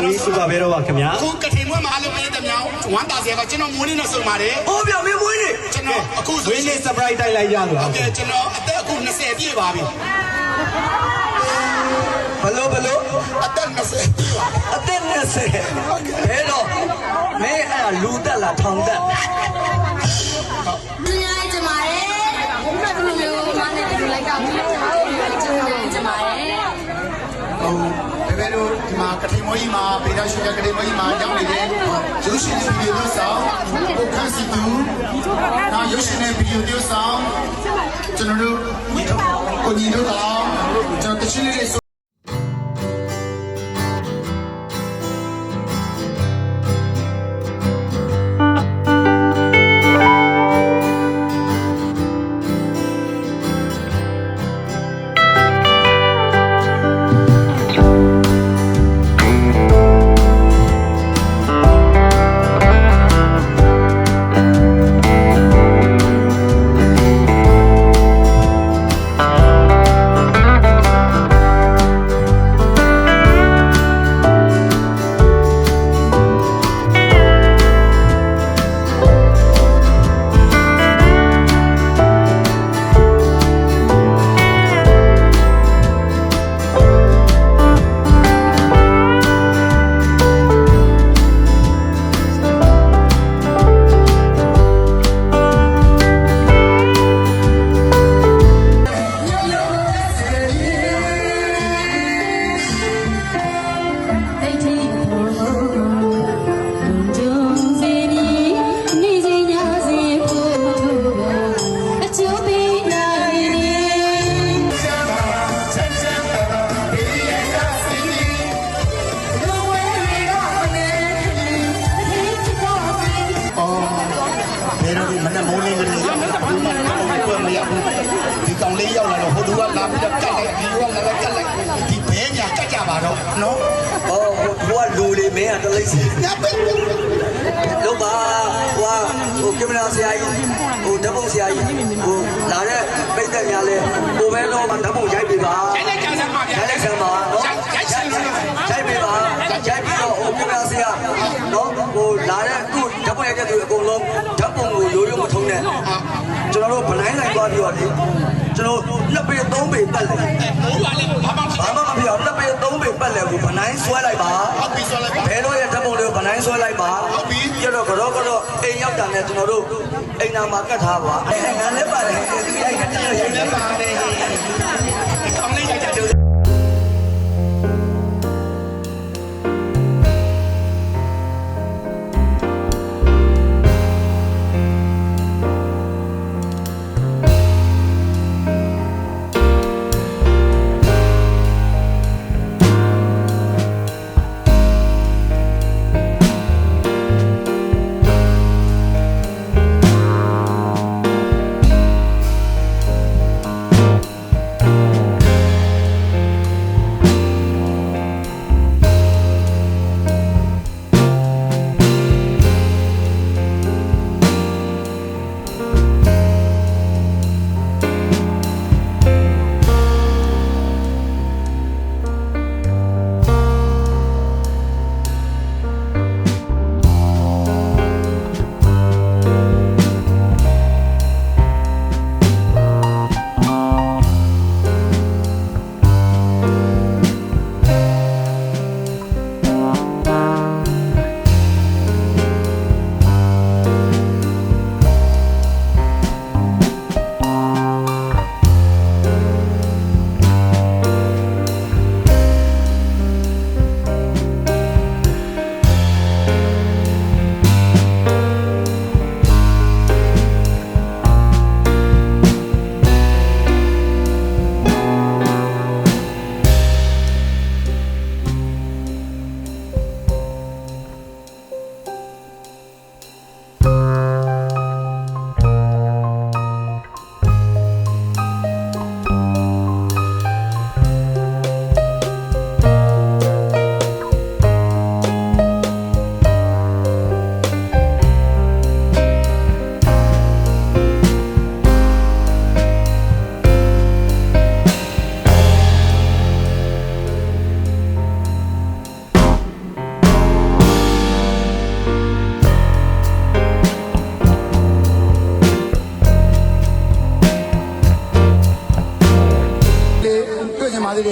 ကိုကြီးစူပါဘဲတော့ပါခင်ဗျာအခုကထိန်မွေးမှာအလုပ်ပေးတဲ့မြောင်ဝမ်းတာစရာကကျွန်တော်မွေးနေ့နဲ့ဆိုပါတယ်ဟောပြမင်းမွေးနေကျွန်တော်အခုဝဆိုင်းရင်လေး surprise တိုက်လိုက်ရလို့ဟုတ်ကဲ့ကျွန်တော်အသက်အခု20ပြည့်ပါပြီဘလို့ဘလို့အသက်20ပြည့်ပါအသက်20ဘယ်တော့မင်းအဲ့ဒါလူတက်လားထောင်တက်ဒီနေ့ကျမရဲ့ဘုရားတို့မျိုးမနဲ့တူလိုက်တာပြီးတော့ကျမရဲ့ကျမရဲ့ ဟုတ် တကယ်လို့ဒီမှာကထိန်မွေးကြီးမှာပေတာရှိကကထိန်မွေးကြီးမှာရောက်နေတဲ့ရုပ်ရှင်ဗီဒီယိုတို့ဆောင်ကိုခန့်စီသူနောက်ရုပ်ရှင်နဲ့ဗီဒီယိုတို့ဆောင်ကျွန်တော်တို့ကိုညီတို့ကကျွန်တော်တချင်းလေးတွေ ပြီးတော့ကတ်လိုက်ဒီကလာကတ်လိုက်ဒီဘဲညာကတ်ကြပါတော့နော်ဟောဟိုကလူလေးမင်းကတလိမ့်စီညပဲလုံးပါဟိုကဟိုကင်မရာဆရာကြီးဟိုဓာတ်ပုံဆရာကြီးဟိုလာတဲ့ပိတ်သက်များလဲဟိုပဲတော့ဓာတ်ပုံရိုက်ပေးပါအဲ့ဒါကြောင့်ဆက်ပါဗျာရိုက်လိုက်ဆမ်းပါနော်ရိုက်ချင်တယ်ရိုက်ပေးပါရိုက်ပြီးတော့ဟိုကင်မရာဆရာနော်ဟိုလာတဲ့အခုဓာတ်ပုံရိုက်တဲ့သူအကုန်လုံးဓာတ်ပုံကိုရိုးရိုးမထုံးနဲ့ကျွန်တော်တို့ဗလိုင်းဆိုင်သွားပြီးတော့လေ ကျွန်တော်နှစ်ပေသုံးပေပတ်လေမိုးပါလေဘာမှမဖြစ်ဘာမှမပြောင်းနှစ်ပေသုံးပေပတ်လေကိုဗလိုင်းဆွဲလိုက်ပါဟုတ်ပြီဆိုလိုက်ပါဘယ်တော့ရဲ့ဓာတ်ပုံတွေကိုဗလိုင်းဆွဲလိုက်ပါဟုတ်ပြီပြတော့ကတော့ကတော့အိမ်ရောက်တာနဲ့ကျွန်တော်တို့အိမ်နာမှာကတ်ထားပါအဲငါလည်းပါတယ်သူရိုက်တာကျွန်တော်ရိုက်တယ်ပါတယ်ဒီကောင်လေးရိုက်ကြတ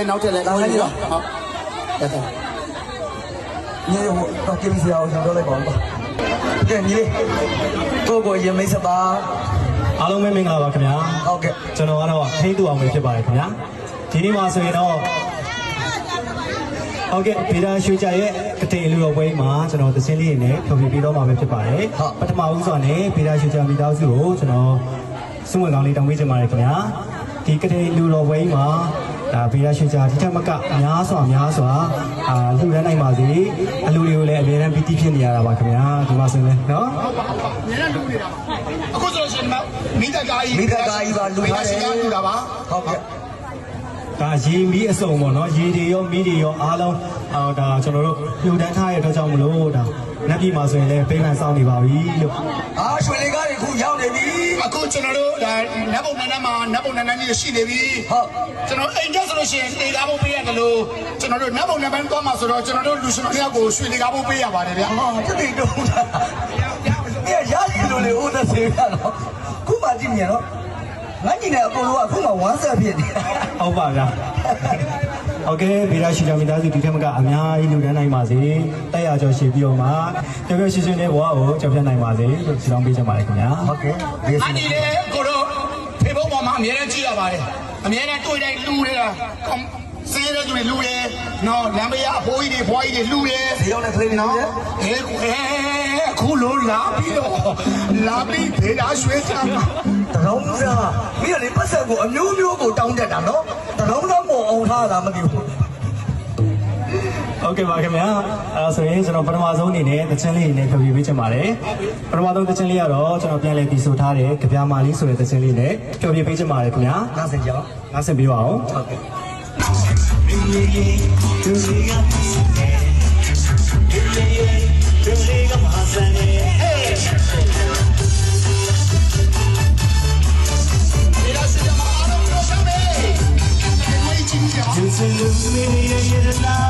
ယ်တယ်နောက်ထပ်လည်းဟုတ်တယ်ဟုတ်တယ်ညီလေးဟိုတော့ကင်းစရာကိုကျွန်တော်လိုက်ပါဦးပါကဲညီလေးကိုကိုရင်မိတ်ဆက်ပါအားလုံးပဲမင်္ဂလာပါခင်ဗျာဟုတ်ကဲ့ကျွန်တော်ကတော့ဟိန်းတူအောင်ပဲဖြစ်ပါတယ်ခင်ဗျာဒီနေ့မှာဆိုရင်တော့ဟုတ်ကဲ့ဗီဒါရွှေကြရဲ့ကတိလူတော်ပွဲမှာကျွန်တော်သင်းလေးနဲ့ဖြောပြပေးတော့မှာပဲဖြစ်ပါတယ်ပထမဦးစွာနဲ့ဗီဒါရွှေကြမိသားစုကိုကျွန်တော်စုဝင်ကောင်းလေးတောင်းပေးချင်ပါတယ်ခင်ဗျာဒီကတိလူတော်ပွဲမှာ ဒါဗီဒါရွှေကြဒီထက်မကများစွာများစွာအာလှူဒန်းနိုင်ပါစေအလူတွေကိုလည်းအများအားပီတိဖြစ်နေရတာပါခင်ဗျာဒီမှာဆိုရင်နော်မြင်ရတူနေတာအခုဆိုလို့ရှိရင်မိတ္တကာကြီးမိသက်ကာကြီးပါလူထားတယ်လူတာပါဟုတ်ကဲ့ဒါရေမီးအစုံပေါ့နော်ရေတွေရောမီးတွေရောအားလုံးအော်ဒါကျွန်တော်တို့ပြူတန်းထားရတဲ့အတွက်ကြောင့်မလို့ဒါနက်ပြည်မှာဆိုရင်လည်းပေးမှန်စောင်းနေပါပြီလို့အာရွှေလေးကားတွေ ခုရောက်နေပြီအခုကျွန်တော်တို့ဒါနတ်ဘုံနန်းနန်းမှာနတ်ဘုံနန်းနန်းကြီးရှိနေပြီဟုတ်ကျွန်တော်အိမ်ကျဆိုလို့ရှိရင်လေကားဖို့ပေးရတယ်လို့ကျွန်တော်တို့နတ်ဘုံနန်းပန်းသွားမှာဆိုတော့ကျွန်တော်တို့လူရှင်တော်တယောက်ကိုရွှေလေကားဖို့ပေးရပါတယ်ဗျာဟာတတိတုံးတာအေးရရှိလို့လေဦးသက်စေရတော့ခုမှကြည့်မြင်တော့ငါညီနဲ့အကုန်လုံးကခုမှဝမ်းဆက်ဖြစ်နေဟုတ်ပါဗျာ ဟုတ်ကဲ့ဗီရာရှိတော်မိသားစုဒီထက်မကအများကြီးလူတန်းနိုင်ပါစေတက်ရကြောရှိပြီးတော့မှတော်တော်ရှိရှိနဲ့ဘဝကိုကြော်ဖြတ်နိုင်ပါစေလို့ဆုတောင်းပေးချင်ပါတယ်ခင်ဗျာဟုတ်ကဲ့ဒီအညီလေးကိုတို့ Facebook ပေါ်မှာအများကြီးကြည့်ရပါတယ်အများနဲ့တွေ့တိုင်းလူတွေကစင်းရဲသူတွေလူတွေနော်လမ်းမရအဖိုးကြီးတွေဘွားကြီးတွေလူတွေဇေယောနဲ့ခလေးနော်အဲအခုလုံးလာပြီးတော့လာပြီးဒေတာရွှေစားတော်လုံးစားမိရလေပတ်ဆက်ကိုအမျိုးမျိုးကိုတောင်းတက်တာနော် ဖတာမသိဘူးဟုတ်ကဲ့ပါခင်ဗျာအဲဆိုရင်ကျွန်တော်ပထမဆုံးအနေနဲ့တခြင်းလေးနဲ့ကြပြပေးချင်ပါတယ်ပထမဆုံးတခြင်းလေးကတော့ကျွန်တော်ပြန်လည်ပြီးဆိုထားတယ်ကြပြမာလေးဆိုတဲ့တခြင်းလေးနဲ့ကြပြပေးချင်ပါတယ်ခင်ဗျာနားဆင်ကြအောင်နားဆင်ပေးပါအောင်ဟုတ်ကဲ့ ကြပါ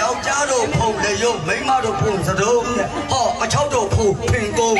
ယောက်ျားတို့ဖုံလေရုပ်မိန်းမတို့ဖုံစတုံးဟောအချောက်တို့ဖုံဖင်ကုန်း